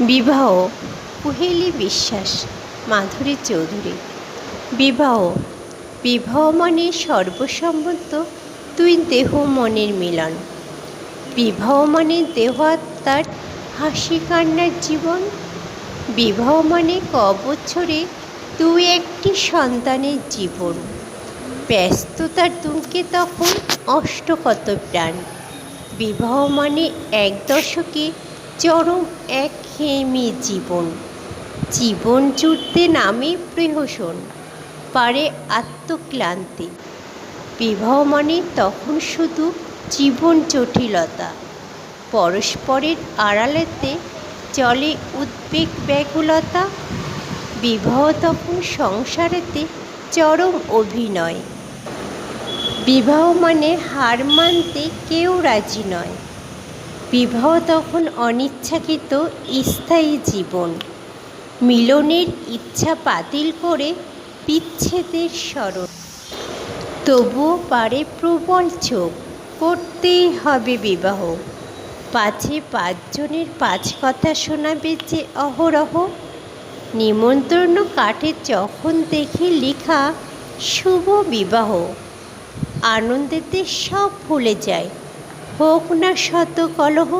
বিবাহ কুহেলি বিশ্বাস, মাধুরী চৌধুরী। বিবাহ বিবাহ মানে সর্বসম্মত দুই দেহ মনের মিলন। বিবাহ মানে দেহ আত্মার হাসি কান্নার জীবন। বিবাহ মানে ক বছরে দুই একটি সন্তানের জীবন। ব্যস্ততার দুঃখে তখন অষ্টকত প্রাণ। বিবাহ মানে এক দশকে চরম এক হেমি জীবন। জীবন জুড়তে নামে প্রহসন, পারে আত্মক্লান্তি। বিবাহ মানে তখন শুধু জীবন জটিলতা। পরস্পরের আড়ালেতে চলে উদ্বেগ ব্যাকুলতা। বিবাহ তখন সংসারেতে চরম অভিনয়। বিবাহ মানে হার মানতে কেউ রাজি নয়। বিবাহ তখন অনিচ্ছাকৃত স্থায়ী জীবন। মিলনের ইচ্ছা বাতিল করে বিচ্ছেদের স্মরণ। তবুও পারে প্রবল চোখ, করতেই হবে বিবাহ। পাছে পাঁচজনের পাঁচ কথা শোনাবে যে অহরহ। নিমন্ত্রণ কাটে যখন দেখি লেখা, শুভ বিবাহ। আনন্দেতে সব ভুলে যায়। হোক না শত কলহ